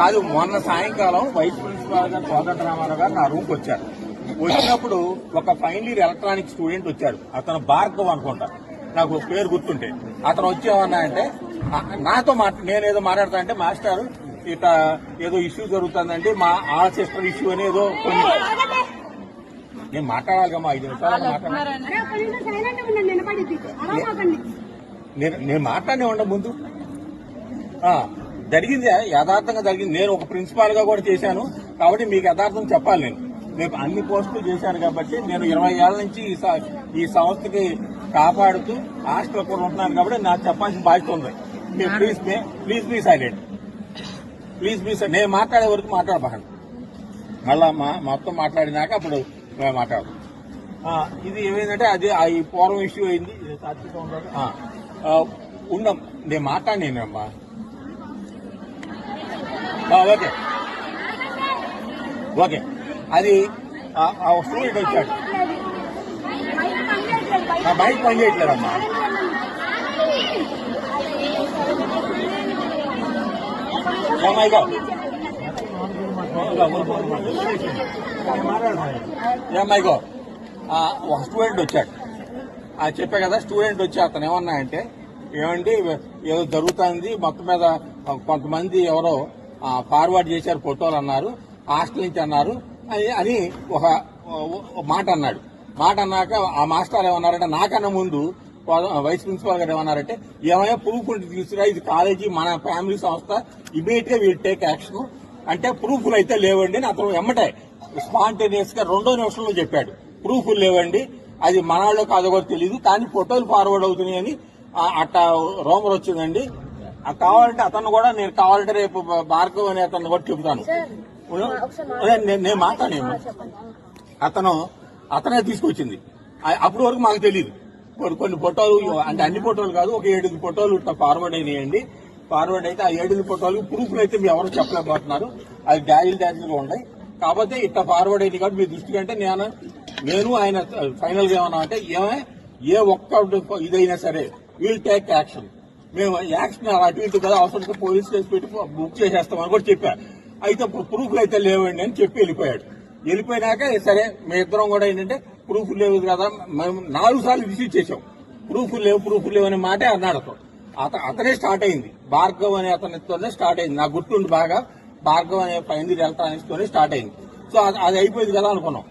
కాదు మొన్న సాయంకాలం వైస్ ప్రిన్సిపాల్ గారు కోదండ రామారావు గారు నా రూమ్కి వచ్చారు. వచ్చినప్పుడు ఒక ఫైనల్ ఇయర్ ఎలక్ట్రానిక్ స్టూడెంట్ వచ్చారు అతను భార్గవ్ అనుకుంటా. నాకు పేరు గుర్తుంటే. అతను వచ్చేమన్నా అంటే నాతో మాట నేనేదో మాట్లాడతా అంటే మాస్టర్ ఇట ఏదో ఇష్యూ జరుగుతుందండి మా ఆ సిస్టర్ ఇష్యూ అని ఏదో కొన్ని నేను మాట్లాడాలి కమ్మా ఐదు నిమిషాలు మాట్లాడాలి. నేను నేను మాట్లాడే ఉండ ముందు. జరిగింది యథార్థంగా జరిగింది. నేను ఒక ప్రిన్సిపాల్గా కూడా చేశాను. కాబట్టి మీకు యథార్థం చెప్పాలి నేను. నేను అన్ని పోస్టులు చేశాను కాబట్టి నేను ఇరవై ఏళ్ళ నుంచి ఈ సంస్థకి కాపాడుతూ హాస్టల్ కూడా ఉంటున్నాను కాబట్టి నాకు చెప్పాల్సిన బాధ్యత ఉంది. మీరు please please be silent. Please be silent. నేను మాట్లాడే వరకు మాట్లాడబాకండి. మళ్ళా మా మొత్తం మాట్లాడినాక అప్పుడు మేము మాట్లాడదాం ఇది ఏమైందంటే అది ఆ ఈ పూర్వం ఇష్యూ అయింది. ఉండం. నేను మాట్లాడినానమ్మా ఆ, ఓకే. ఓకే. అది ఆ- స్టూడెంట్ వచ్చాడు. నా బైక్ పని చేయట్లేదమ్మా ఏమైగా oh ఏమైగో ఒక స్టూడెంట్ వచ్చాడు. ఆ చెప్పే కదా స్టూడెంట్ వచ్చి అతను ఏమన్నా అంటే ఏమండి ఏదో జరుగుతుంది మొత్తం మీద కొంతమంది ఎవరో ఫార్వర్డ్ చేశారు ఫోటోలు అన్నారు హాస్టల్ నుంచి అన్నారు అని అని ఒక మాట అన్నాడు. మాట అన్నాక ఆ మాస్టర్ ఏమన్నారంటే నాకన్నా ముందు వైస్ ప్రిన్సిపాల్ గారు ఏమన్నారంటే ఏమైనా ప్రూఫ్ ఉంటే తీసుకురా ఇది కాలేజీ మన ఫ్యామిలీ సంస్థ ఇమీడియట్గా వీళ్ళు టేక్ యాక్షన్ అంటే ప్రూఫ్లు అయితే లేవండి అని అతను ఎమ్మటే స్పాంటేనియస్గా రెండో నిమిషంలో చెప్పాడు. ప్రూఫ్లు లేవండి అది మనాళ్ళో కాదో కూడా తెలియదు కానీ ఫోటోలు ఫార్వర్డ్ అవుతున్నాయని అట్ట రోమర్ వచ్చిందండి. కావాలంటే అతను కూడా నేను కావాలంటే రేపు భార్గవ్ అనే అతను కూడా చెబుతాను. నేను- నేను మాట్లాడాను అతను అతనే తీసుకొచ్చింది. అప్పటి వరకు మాకు తెలియదు కొన్ని ఫోటోలు అంటే అన్ని ఫోటోలు కాదు ఒక ఏడు ఫోటోలు ఇట్లా ఫార్వర్డ్ అయినాయండి. ఫార్వర్డ్ అయితే ఆ ఏడు ఫోటోలు ప్రూఫ్లు అయితే మీరు ఎవరు చెప్పలేకపోతున్నారు. అది డాజిల్ డాజిల్గా ఉన్నాయి. కాకపోతే ఇట్లా ఫార్వర్డ్ అయింది కాబట్టి మీ దృష్టికి అంటే నేను నేను ఆయన ఫైనల్గా ఏమన్నా అంటే ఏమే ఏ ఒక్క ఇదైనా సరే విల్ టేక్ యాక్షన్ మేము యాక్షన్ అటు ఇటు కదా అవసరం పోలీస్ కేసు పెట్టి బుక్ చేసేస్తామని కూడా చెప్పా. అయితే ప్రూఫ్లు అయితే లేవండి అని చెప్పి వెళ్ళిపోయాడు. వెళ్ళిపోయినాక సరే మీ ఇద్దరం కూడా ఏంటంటే ప్రూఫ్ లేవు కదా మేము నాలుగు సార్లు రిసీవ్ చేసాం ప్రూఫ్ లేవు ప్రూఫ్ లేవు అనే మాటే అన్నాడు అతను. అత- అతనే స్టార్ట్ అయింది. భార్గవ్ అనే అతనితోనే స్టార్ట్ అయింది. నాకు గుర్తుండి బాగా భార్గవ్ అనే ఫైనల్ ఎలక్ట్రానిక్స్ తోనే స్టార్ట్ అయింది. సో అది- అది అయిపోయింది కదా అనుకున్నాం.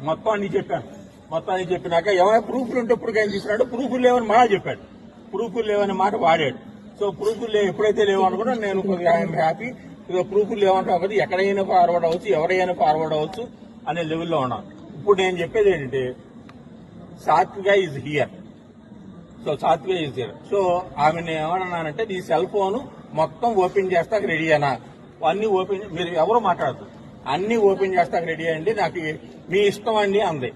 మొత్తం అన్ని చెప్పాను. మొత్తం అన్ని చెప్పినాక ఏమైనా ప్రూఫ్లు ఉంటే ఇప్పుడు ఏం తీసుకున్నాడు ప్రూఫ్లు లేవని మళ్ళా చెప్పాడు. ప్రూఫ్లు లేవని మాట వాడాడు. సో ప్రూఫ్లు లేవు ఎప్పుడైతే లేవు అనుకున్నా నేను కొద్దిగా ఐఎమ్ హ్యాపీ. ఇక ప్రూఫ్లు లేవంటే కాబట్టి ఎక్కడైనా ఫార్వర్డ్ అవ్వచ్చు ఎవరైనా ఫార్వర్డ్ అవ్వచ్చు అనే లెవెల్లో ఉన్నాను. ఇప్పుడు నేను చెప్పేది ఏంటంటే Satvika is here so Satvika is here so ఆమెను ఏమన్నానంటే నీ సెల్ ఫోన్ మొత్తం ఓపెన్ చేస్తాక రెడీ అనా అన్ని ఓపెన్ మీరు ఎవరు మాట్లాడదు అన్ని ఓపెన్ చేస్తాక రెడీ అండి నాకు మీ ఇష్టం అండి అంది.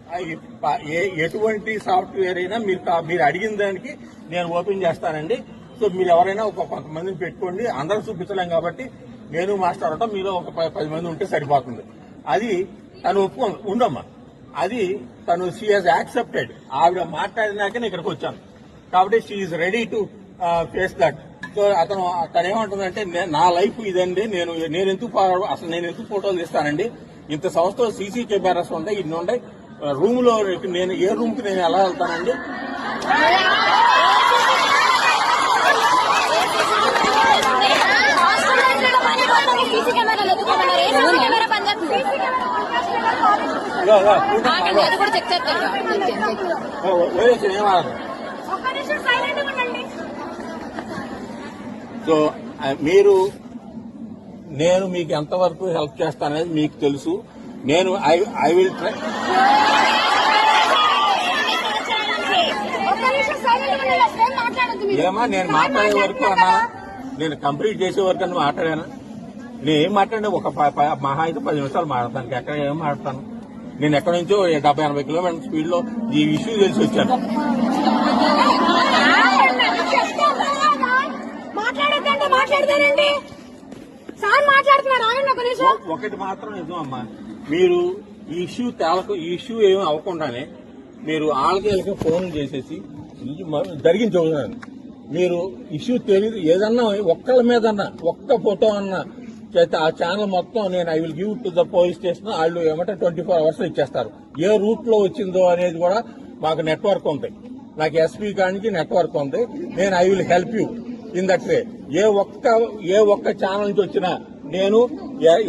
ఏ- ఎటువంటి సాఫ్ట్వేర్ అయినా మీరు మీరు అడిగిన దానికి నేను ఓపెన్ చేస్తానండి. సో మీరు ఎవరైనా ఒక కొంతమందిని పెట్టుకోండి. అందరూ చూపించలేం కాబట్టి నేను మాస్టర్ అవటం మీరు ఒక పది మంది ఉంటే సరిపోతుంది. అది తను ఒప్పుకో ఉండమ్మా. అది తను షీ హాజ్ యాక్సెప్టెడ్ ఆవిడ మాట్లాడినాక నేను ఇక్కడికి వచ్చాను. కాబట్టి she ready to face that అతను తను ఏమంటుందంటే నా లైఫ్ ఇదండి నేను నేను ఎందుకు అసలు నేను ఎందుకు ఫోటోలు తీస్తానండి ఇంత సంవత్సరం సీసీ కెమెరాస్ ఉంటాయి ఇన్ని ఉంటాయి రూమ్లో నేను ఏ రూమ్కి నేను ఎలా వెళ్తానండి సీసీ సో మీరు నేను మీకు ఎంతవరకు హెల్ప్ చేస్తాననేది మీకు తెలుసు. నేను ఐ ఐ విల్ ట్రై ఏమా నేను మాట్లాడే వరకు అన్నా నేను కంప్లీట్ చేసే వరకు అని మాట్లాడాను. నేను ఏం మాట్లాడినా ఒక మహా అయితే పది నిమిషాలు మాట్లాడతాను. ఎక్కడ ఏం మాట్లాడతాను? నేను ఎక్కడి నుంచో డెబ్బై ఎనభై కిలోమీటర్ స్పీడ్లో ఈ ఇష్యూ తెలిసి వచ్చాను. మాట్లాడతానండి సార్ మాట్లాడుతున్నారు ఆగండి ఒక నిమిషం. ఒకటి మాత్రం నిజం అమ్మా. మీరు ఈ ఇష్యూ తేలకు ఈ ఇష్యూ ఏమి అవ్వకుండానే మీరు వాళ్ళకి వీళ్ళకి ఫోన్ చేసేసి మ- జరిగింది చూడండి. మీరు ఇష్యూ తెలియదు ఏదన్నా ఒక్కళ్ళ మీద ఒక్క ఫోటో అన్నా చేస్తే ఆ ఛానల్ మొత్తం నేను I will give to the police station వాళ్ళు ఏమంటే ట్వంటీ ఫోర్ అవర్స్ ఇచ్చేస్తారు. ఏ రూట్లో వచ్చిందో అనేది కూడా మాకు నెట్వర్క్ ఉంది. నాకు ఎస్పీ కానికి నెట్వర్క్ ఉంది. నేను I will help you. In that way ఏ ఒక్క ఏ ఒక్క ఛానల్ నుంచి వచ్చినా నేను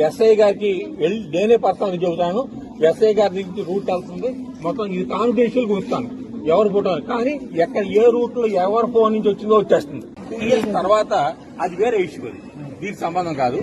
ఎస్ఐ గారికి వెళ్ళి నేనే పర్సనల్గా చెబుతాను. ఎస్ఐ గారి నుంచి రూట్ వెళ్తుంది. మొత్తం ఇది కాన్ఫిడెన్షియల్ ఉంచుతాను ఎవరు ఫోటో కానీ ఎక్కడ ఏ రూట్లో ఎవరి ఫోన్ నుంచి వచ్చిందో వచ్చేస్తుంది. తర్వాత అది వేరే ఇష్యూ అది. దీనికి సంబంధం కాదు.